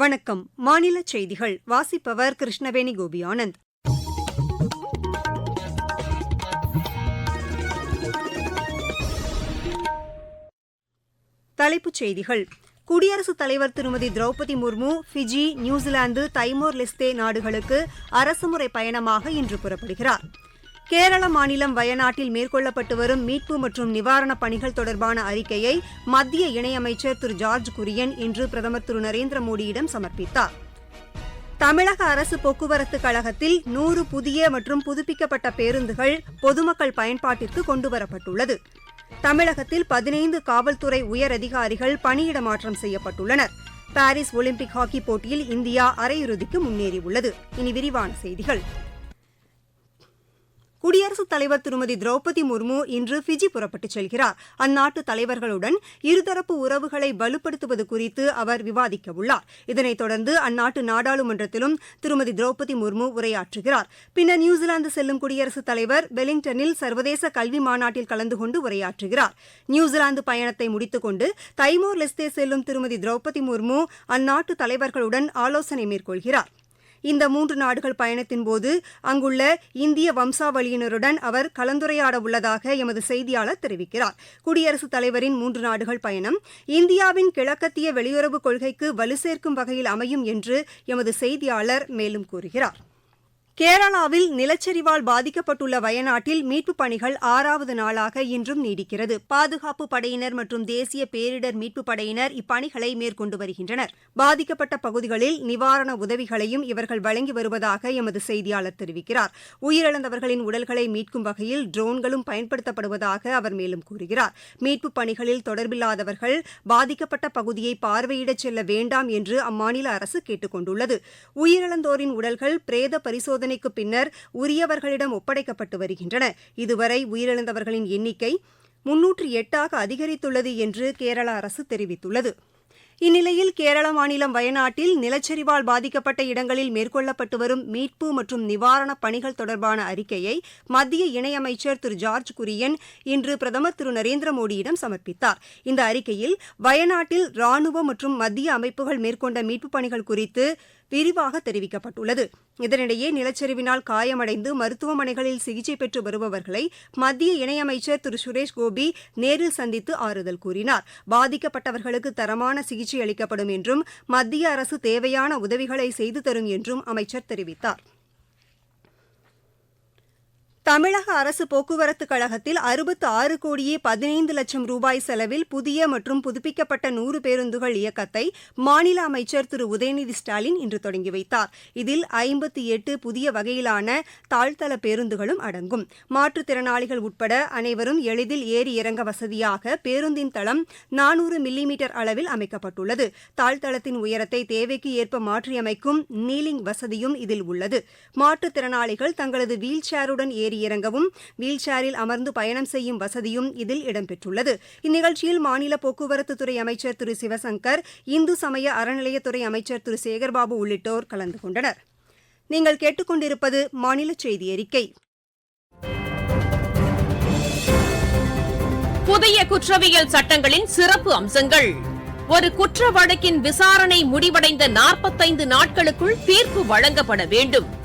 வணக்கம். மாநில செய்திகள். வாசிப்பவர் கிருஷ்ணவேணி கோபி ஆனந்த் தலைப்புச் செய்திகள். குடியரசுத் தலைவர் திருமதி Draupadi Murmu Fiji New Zealand Timor Leste நாடுகளுக்கு அரசுமுறை பயணமாக இன்று புறப்படுகிறாா் கேரள மாநிலம் வயநாட்டில் மேற்கொள்ளப்பட்டு வரும் மீட்பு மற்றும் நிவாரணப் பணிகள் தொடர்பான அறிக்கையை மத்திய இணையமைச்சர் திரு. ஜார்ஜ் குரியன் இன்று பிரதமர் திரு. நரேந்திர மோடியிடம் சமர்ப்பித்தார். தமிழக அரசு போக்குவரத்து கழகத்தில் நூறு புதிய மற்றும் புதுப்பிக்கப்பட்ட பேருந்துகள் பொதுமக்கள் பயன்பாட்டிற்கு கொண்டுவரப்பட்டுள்ளது. தமிழகத்தில் பதினைந்து காவல்துறை உயரதிகாரிகள் பணியிட மாற்றம் செய்யப்பட்டுள்ளனர். பாரிஸ் ஒலிம்பிக் ஹாக்கி போட்டியில் இந்தியா அரையிறுதிக்கு முன்னேறியுள்ளது. இனி விரிவான செய்திகள். குடியரசுத் தலைவர் திருமதி திரௌபதி முர்மு இன்று ஃபிஜி புறப்பட்டுச் செல்கிறார். அந்நாட்டு தலைவர்களுடன் இருதரப்பு உறவுகளை வலுப்படுத்துவது குறித்து அவர் விவாதிக்கவுள்ளார் இதனைத் தொடர்ந்து அந்நாட்டு நாடாளுமன்றத்திலும் திருமதி திரௌபதி முர்மு உரையாற்றுகிறார். பின்னர் நியூசிலாந்து செல்லும் குடியரசுத் தலைவர் வெலிங்டனில் சர்வதேச கல்வி மாநாட்டில் கலந்து கொண்டு உரையாற்றுகிறார். நியூசிலாந்து பயணத்தை முடித்துக் கொண்டு லெஸ்தே செல்லும் திருமதி திரௌபதி முர்மு அந்நாட்டு தலைவர்களுடன் ஆலோசனை மேற்கொள்கிறார். இந்த மூன்று நாடுகள் பயணத்தின்போது அங்குள்ள இந்திய வம்சாவளியினருடன் அவர் கலந்துரையாட உள்ளதாக எமது செய்தியாளர் தெரிவிக்கிறார். குடியரசுத் தலைவரின் மூன்று நாடுகள் பயணம் இந்தியாவின் கிழக்கத்திய வெளியுறவுக் கொள்கைக்கு வலு சேர்க்கும் வகையில் அமையும் என்று எமது செய்தியாளர் மேலும் கூறுகிறார். கேரளாவில் நிலச்சரிவால் பாதிக்கப்பட்டுள்ள வயநாட்டில் மீட்புப் பணிகள் ஆறாவது நாளாக இன்றும் நீடிக்கிறது. பாதுகாப்பு படையினர் மற்றும் தேசிய பேரிடர் மீட்புப் படையினர் இப்பணிகளை மேற்கொண்டு வருகின்றனர். பாதிக்கப்பட்ட பகுதிகளில் நிவாரண உதவிகளையும் இவர்கள் வழங்கி வருவதாக எமது செய்தியாளர் தெரிவிக்கிறார். உயிரிழந்தவர்களின் உடல்களை மீட்கும் வகையில் ட்ரோன்களும் பயன்படுத்தப்படுவதாக அவர் மேலும் கூறுகிறார். மீட்புப் பணிகளில் தொடர்பில்லாதவர்கள் பாதிக்கப்பட்ட பகுதியை பார்வையிடச் செல்ல வேண்டாம் என்று அம்மாநில அரசு கேட்டுக் கொண்டுள்ளது உயிரிழந்தோரின் உடல்கள் பிரேத பரிசோதனை சோதனைக்கு பின்னர் உரியவர்களிடம் ஒப்படைக்கப்பட்டு வருகின்றன. இதுவரை உயிரிழந்தவர்களின் எண்ணிக்கை முன்னூற்று எட்டாக அதிகரித்துள்ளது என்று கேரள அரசு தெரிவித்துள்ளது. இந்நிலையில் கேரள மாநிலம் வயநாட்டில் நிலச்சரிவால் பாதிக்கப்பட்ட இடங்களில் மேற்கொள்ளப்பட்டு வரும் மீட்பு மற்றும் நிவாரணப் பணிகள் தொடர்பான அறிக்கையை மத்திய இணையமைச்சர் திரு. ஜார்ஜ் குரியன் இன்று பிரதமர் திரு. நரேந்திர மோடியிடம் சமர்ப்பித்தார். இந்த அறிக்கையில் வயநாட்டில் ராணுவ மற்றும் மத்திய அமைப்புகள் மேற்கொண்ட மீட்புப் பணிகள் குறித்து விரிவாக தெரிவிக்கப்பட்டுள்ளது. இதனிடையே நிலச்சரிவினால் காயமடைந்து மருத்துவமனைகளில் சிகிச்சை பெற்று வருபவர்களை மத்திய இணையமைச்சர் திரு. சுரேஷ் கோபி நேரில் சந்தித்து ஆறுதல் கூறினார். பாதிக்கப்பட்டவர்களுக்கு தரமான சிகிச்சை அளிக்கப்படும் என்றும் மத்திய அரசு தேவையான உதவிகளை செய்து தரும் என்றும் அமைச்சர் தெரிவித்தார். தமிழக அரசு போக்குவரத்து கழகத்தில் அறுபத்து ஆறு கோடியே பதினைந்து லட்சம் ரூபாய் செலவில் புதிய மற்றும் புதுப்பிக்கப்பட்ட நூறு பேருந்துகள் இயக்கத்தை மாநில அமைச்சர் திரு. உதயநிதி ஸ்டாலின் இன்று தொடங்கி வைத்தார். இதில் ஐம்பத்தி எட்டு புதிய வகையிலான தாழ்த்தள பேருந்துகளும் அடங்கும். மாற்றுத்திறனாளிகள் உட்பட அனைவரும் எளிதில் ஏறி இறங்க வசதியாக பேருந்தின் தளம் நானூறு மில்லிமீட்டர் அளவில் அமைக்கப்பட்டுள்ளது. தாழ்த்தளத்தின் உயரத்தை தேவைக்கு ஏற்ப மாற்றியமைக்கும் நீலிங் வசதியும் இதில் உள்ளது. மாற்றுத்திறனாளிகள் தங்களது வீல் சேருடன் ஏறி இறங்கவும் வீல் சேரில் அமர்ந்து பயணம் செய்யும் வசதியும் இதில் இடம்பெற்றுள்ளது. இந்நிகழ்ச்சியில் மாநில போக்குவரத்துத்துறை அமைச்சர் திரு சிவசங்கர் இந்து சமய அறநிலையத்துறை அமைச்சர் திரு சேகர்பாபு உள்ளிட்டோர் கலந்து கொண்டனர். நீங்கள் கேட்டுக்கொண்டிருப்பது மாநில செய்தி அறிக்கை. புதிய குற்றவியல் சட்டங்களின் சிறப்பு அம்சங்கள். ஒரு குற்ற வழக்கின் விசாரணை முடிவடைந்த நாற்பத்தைந்து நாட்களுக்குள் தீர்ப்பு வழங்கப்பட வேண்டும்.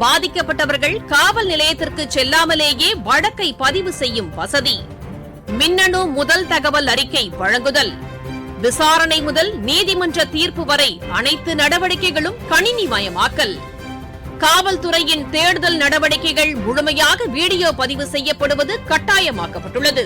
பாதிக்கப்பட்டவர்கள் காவல் நிலையத்திற்கு செல்லாமலேயே வழக்கை பதிவு செய்யும் வசதி. மின்னணு முதல் தகவல் அறிக்கை வழங்குதல். விசாரணை முதல் நீதிமன்ற தீர்ப்பு வரை அனைத்து நடவடிக்கைகளும் கணினி மயமாக்கல் காவல்துறையின் தேடுதல் நடவடிக்கைகள் முழுமையாக வீடியோ பதிவு செய்யப்படுவது கட்டாயமாக்கப்பட்டுள்ளது.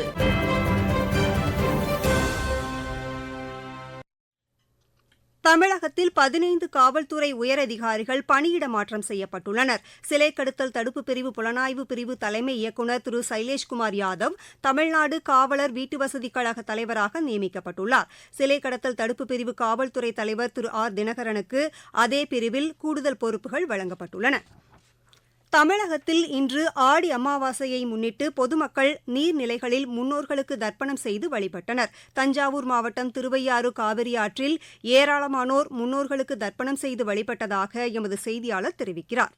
தமிழகத்தில் பதினைந்து காவல்துறை உயரதிகாரிகள் பணியிட மாற்றம் செய்யப்பட்டுள்ளனர். சிலை கடத்தல் தடுப்பு பிரிவு புலனாய்வு பிரிவு தலைமை இயக்குநர் திரு சைலேஷ்குமார் யாதவ் தமிழ்நாடு காவலர் வீட்டுவசதி கழக தலைவராக நியமிக்கப்பட்டுள்ளார். சிலை கடத்தல் தடுப்பு பிரிவு காவல்துறை தலைவர் திரு ஆர் தினகரனுக்கு அதே பிரிவில் கூடுதல் பொறுப்புகள் வழங்கப்பட்டுள்ளன. தமிழகத்தில் இன்று ஆடி அமாவாசையை முன்னிட்டு பொதுமக்கள் நீர்நிலைகளில் முன்னோர்களுக்கு தர்ப்பணம் செய்து வழிபட்டனர். தஞ்சாவூர் மாவட்டம் திருவையாறு காவிரி ஆற்றில் ஏராளமானோர் முன்னோர்களுக்கு தர்ப்பணம் செய்து வழிபட்டதாக எமது செய்தியாளர் தெரிவிக்கிறார்.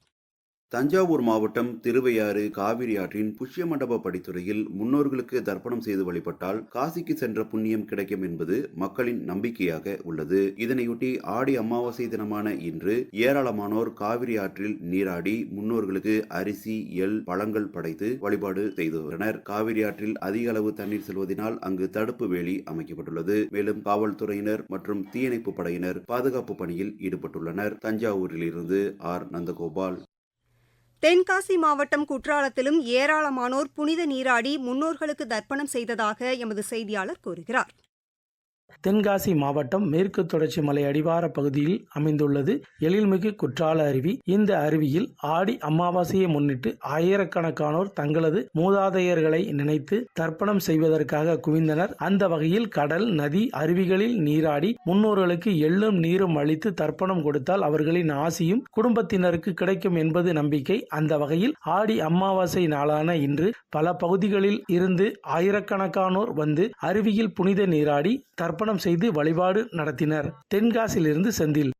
தஞ்சாவூர் மாவட்டம் திருவையாறு காவிரி ஆற்றின் புஷ்ய மண்டப படித்துறையில் முன்னோர்களுக்கு தர்ப்பணம் செய்து வழிபட்டால் காசிக்கு சென்ற புண்ணியம் கிடைக்கும் என்பது மக்களின் நம்பிக்கையாக உள்ளது. இதனையொட்டி ஆடி அமாவாசை தினமான இன்று ஏராளமானோர் காவிரி ஆற்றில் நீராடி முன்னோர்களுக்கு அரிசி எள் பழங்கள் படைத்து வழிபாடு செய்துள்ளனர் காவிரி ஆற்றில் அதிக அளவு தண்ணீர் செல்வதனால் அங்கு தடுப்பு வேலி அமைக்கப்பட்டுள்ளது. மேலும் காவல்துறையினர் மற்றும் தீயணைப்பு படையினர் பாதுகாப்பு பணியில் ஈடுபட்டுள்ளனர். தஞ்சாவூரிலிருந்து ஆர். நந்தகோபால். தென்காசி மாவட்டம் குற்றாலத்திலும் ஏராளமானோர் புனித நீராடி முன்னோர்களுக்கு தர்ப்பணம் செய்ததாக எமது செய்தியாளர் கூறுகிறார். தென்காசி மாவட்டம் மேற்கு தொடர்ச்சி மலை அடிவார பகுதியில் அமைந்துள்ளது. எழில்மிகு குற்றால அருவி. இந்த அருவியில் ஆடி அமாவாசையை முன்னிட்டு ஆயிரக்கணக்கானோர் தங்களது மூதாதையர்களை நினைத்து தர்ப்பணம் செய்வதற்காக குவிந்தனர். அந்த வகையில் கடல் நதி அருவிகளில் நீராடி முன்னோர்களுக்கு எள்ளும் நீரும் அளித்து தர்ப்பணம் கொடுத்தால் அவர்களின் ஆசியும் குடும்பத்தினருக்கு கிடைக்கும் என்பது நம்பிக்கை. அந்த வகையில் ஆடி அமாவாசை நாளான இன்று பல பகுதிகளில் இருந்து ஆயிரக்கணக்கானோர் வந்து அருவியில் புனித நீராடி தர்ப்பணம் செய்து வழிபாடு நடத்தினர். தென்காசியிலிருந்து செந்தில்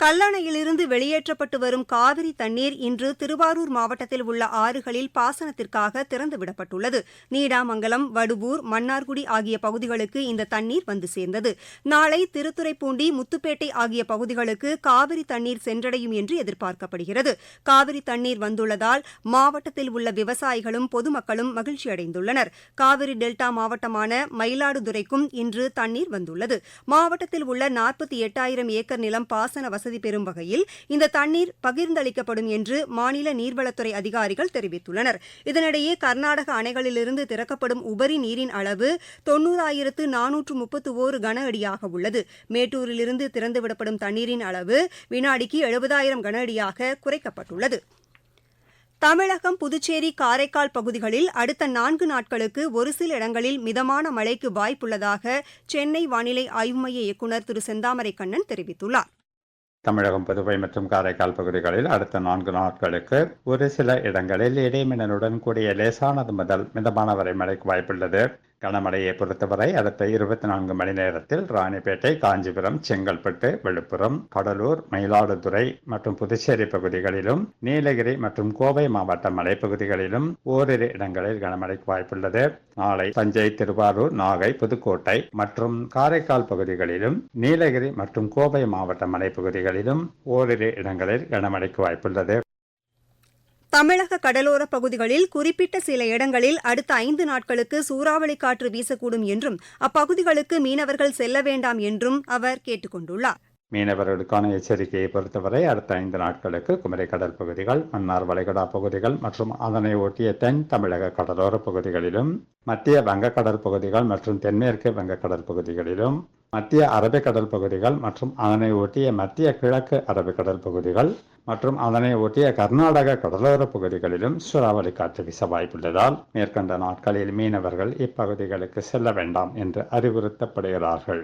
கல்லணையிலிருந்து வெளியேற்றப்பட்டு வரும் காவிரி தண்ணீர் இன்று திருவாரூர் மாவட்டத்தில் உள்ள ஆறுகளில் பாசனத்திற்காக திறந்துவிடப்பட்டுள்ளது. நீடாமங்கலம் வடுவூர் மன்னார்குடி ஆகிய பகுதிகளுக்கு இந்த தண்ணீர் வந்து சேர்ந்தது. நாளை திருத்துறைப்பூண்டி முத்துப்பேட்டை ஆகிய பகுதிகளுக்கு காவிரி தண்ணீர் சென்றடையும் என்று எதிர்பார்க்கப்படுகிறது. காவிரி தண்ணீர் வந்துள்ளதால் மாவட்டத்தில் உள்ள விவசாயிகளும் பொதுமக்களும் மகிழ்ச்சியடைந்துள்ளனர். காவிரி டெல்டா மாவட்டமான மயிலாடுதுறைக்கும் இன்று தண்ணீர் வந்துள்ளது. மாவட்டத்தில் உள்ள நாற்பத்தி எட்டாயிரம் ஏக்கர் நிலம் பாசன வசதி வசதி பெறும் வகையில் இந்த தண்ணீர் பகிர்ந்தளிக்கப்படும் என்று மாநில நீர்வளத்துறை அதிகாரிகள் தெரிவித்துள்ளனர். இதனிடையே கர்நாடக அணைகளிலிருந்து திறக்கப்படும் உபரி நீரின் அளவு தொன்னூறாயிரத்து நானூற்று முப்பத்து ஓரு கன அடியாக உள்ளது. மேட்டூரிலிருந்து திறந்துவிடப்படும் தண்ணீரின் அளவு வினாடிக்கு எழுபதாயிரம் கன அடியாக குறைக்கப்பட்டுள்ளது. தமிழகம் புதுச்சேரி காரைக்கால் பகுதிகளில் அடுத்த நான்கு நாட்களுக்கு ஒரு சில இடங்களில் மிதமான மழைக்கு வாய்ப்புள்ளதாக சென்னை வானிலை ஆய்வு மைய இயக்குநர் திரு செந்தாமரை கண்ணன் தெரிவித்துள்ளார். தமிழகம் புதுவை மற்றும் காரைக்கால் பகுதிகளில் அடுத்த நான்கு நாட்களுக்கு ஒரு சில இடங்களில் இடைமின்னலுடன் கூடிய லேசானது முதல் மிதமான வரை மழைக்கு வாய்ப்புள்ளது. கனமழையை பொறுத்தவரை அடுத்த இருபத்தி நான்கு மணி நேரத்தில் ராணிப்பேட்டை காஞ்சிபுரம் செங்கல்பட்டு விழுப்புரம் கடலூர் மயிலாடுதுறை மற்றும் புதுச்சேரி பகுதிகளிலும் நீலகிரி மற்றும் கோவை மாவட்ட மலைப்பகுதிகளிலும் ஓரிரு இடங்களில் கனமழைக்கு வாய்ப்புள்ளது. நாளை தஞ்சை திருவாரூர் நாகை புதுக்கோட்டை மற்றும் காரைக்கால் பகுதிகளிலும் நீலகிரி மற்றும் கோவை மாவட்ட மலைப்பகுதிகளிலும் ஓரிரு இடங்களில் கனமழைக்கு வாய்ப்புள்ளது. தமிழக கடலோர பகுதிகளில் குறிப்பிட்ட சில இடங்களில் அடுத்த ஐந்து நாட்களுக்கு சூறாவளி காற்று வீசக்கூடும் என்றும் அப்பகுதிகளுக்கு மீனவர்கள் செல்ல வேண்டாம் என்றும் அவர் கேட்டுக் கொண்டுள்ளார் மீனவர்களுக்கான எச்சரிக்கையை பொறுத்தவரை அடுத்த ஐந்து நாட்களுக்கு குமரி கடல் பகுதிகள் மன்னார் வளைகுடா பகுதிகள் மற்றும் அதனை ஒட்டிய தென் தமிழக கடலோர பகுதிகளிலும் மத்திய வங்கக்கடல் பகுதிகள் மற்றும் தென்மேற்கு வங்கக்கடல் பகுதிகளிலும் மத்திய அரபிக்கடல் பகுதிகள் மற்றும் அதனை ஒட்டிய மத்திய கிழக்கு அரபிக்கடல் பகுதிகள் மற்றும் அதனை ஒட்டிய கர்நாடக கடலோர பகுதிகளிலும் சூறாவளி காற்று வீச வாய்ப்புள்ளதால் மேற்கண்ட நாட்களில் மீனவர்கள் இப்பகுதிகளுக்கு செல்ல வேண்டாம் என்று அறிவுறுத்தப்படுகிறார்கள்.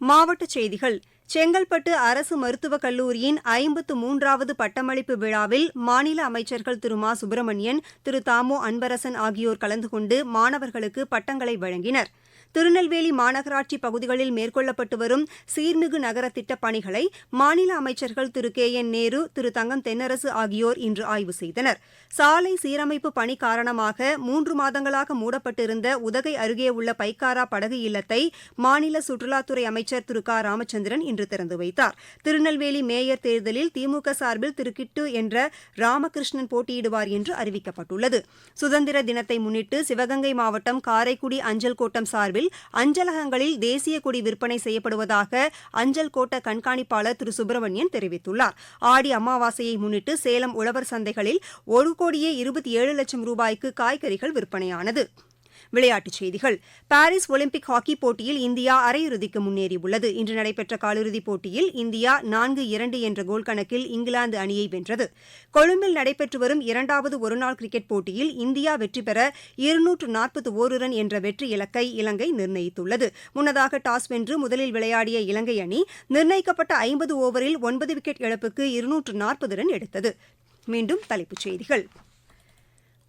மாவட்டச் செய்திகள். செங்கல்பட்டு அரசு மருத்துவக் கல்லூரியின் ஐம்பத்து மூன்றாவது பட்டமளிப்பு விழாவில் மாநில அமைச்சர்கள் திரு. மா. சுப்பிரமணியன் திரு. தாமோ அன்பரசன் ஆகியோர் கலந்து கொண்டு மாணவர்களுக்கு பட்டங்களை வழங்கினர். திருநெல்வேலி மாநகராட்சி பகுதிகளில் மேற்கொள்ளப்பட்டு வரும் சீர்மிகு நகர திட்டப் பணிகளை மாநில அமைச்சர்கள் திரு கே என் நேரு திரு தங்கம் தென்னரசு ஆகியோர் இன்று ஆய்வு செய்தனர். சாலை சீரமைப்பு பணி காரணமாக மூன்று மாதங்களாக மூடப்பட்டிருந்த உதகை அருகே உள்ள பைக்காரா படகு இல்லத்தை மாநில சுற்றுலாத்துறை அமைச்சர் திரு க. ராமச்சந்திரன் இன்று திறந்து வைத்தார். திருநெல்வேலி மேயர் தேர்தலில் திமுக சார்பில் திரு கிட்டு என்ற ராமகிருஷ்ணன் போட்டியிடுவார் என்று அறிவிக்கப்பட்டுள்ளது. சுதந்திர தினத்தை முன்னிட்டு சிவகங்கை மாவட்டம் காரைக்குடி அஞ்சல் கோட்டம் சார்பில் அஞ்சலகங்களில் தேசிய கொடி விற்பனை செய்யப்படுவதாக அஞ்சல் கோட்ட கண்காணிப்பாளர் திரு சுப்பிரமணியன் தெரிவித்துள்ளார். ஆடி அமாவாசையை முன்னிட்டு சேலம் உழவர் சந்தைகளில் ஒரு கோடியே இருபத்தி ஏழு லட்சம் ரூபாய்க்கு காய்கறிகள் விற்பனையானது. விளையாட்டுச் செய்திகள். பாரிஸ் ஒலிம்பிக் ஹாக்கி போட்டியில் இந்தியா அரையிறுதிக்கு முன்னேறியுள்ளது. இன்று நடைபெற்ற காலிறுதிப் போட்டியில் இந்தியா நான்கு இரண்டு என்ற கோல் கணக்கில் இங்கிலாந்து அணியை வென்றது. கொழும்பில் நடைபெற்று வரும் இரண்டாவது ஒருநாள் கிரிக்கெட் போட்டியில் இந்தியா வெற்றி பெற இருநூற்று நாற்பத்தி ஓரு ரன் என்ற வெற்றி இலக்கை இலங்கை நிர்ணயித்துள்ளது. முன்னதாக டாஸ் வென்று முதலில் விளையாடிய இலங்கை அணி நிர்ணயிக்கப்பட்ட ஐம்பது ஓவரில் ஒன்பது விக்கெட் இழப்புக்கு இருநூற்று நாற்பது ரன் எடுத்தது. மீண்டும் தலைப்புச் செய்திகள்.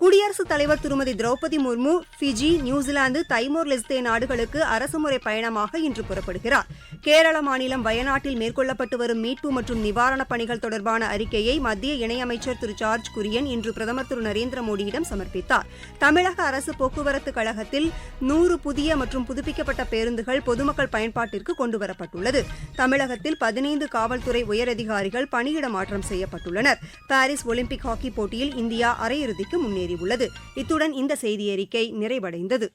குடியரசுத் தலைவர் திருமதி Draupadi Murmu Fiji New Zealand Timor Leste நாடுகளுக்கு அரசுமுறை பயணமாக இன்று புறப்படுகிறாா் கேரள மாநிலம் வயநாட்டில் மேற்கொள்ளப்பட்டு வரும் மீட்பு மற்றும் நிவாரணப் பணிகள் தொடர்பான அறிக்கையை மத்திய இணையமைச்சர் திரு. ஜார்ஜ் குரியன் இன்று பிரதமர் திரு. நரேந்திர மோடியிடம் சமர்ப்பித்தார். தமிழக அரசு போக்குவரத்து கழகத்தில் நூறு புதிய மற்றும் புதுப்பிக்கப்பட்ட பேருந்துகள் பொதுமக்கள் பயன்பாட்டிற்கு கொண்டுவரப்பட்டுள்ளது. தமிழகத்தில் பதினைந்து காவல்துறை உயரதிகாரிகள் பணியிட மாற்றம் செய்யப்பட்டுள்ளனர். பாரிஸ் ஒலிம்பிக் ஹாக்கி போட்டியில் இந்தியா அரையிறுதிக்கு முன்னேறியுள்ளது. இத்துடன் இந்த செய்தியறிக்கை நிறைவடைந்தது.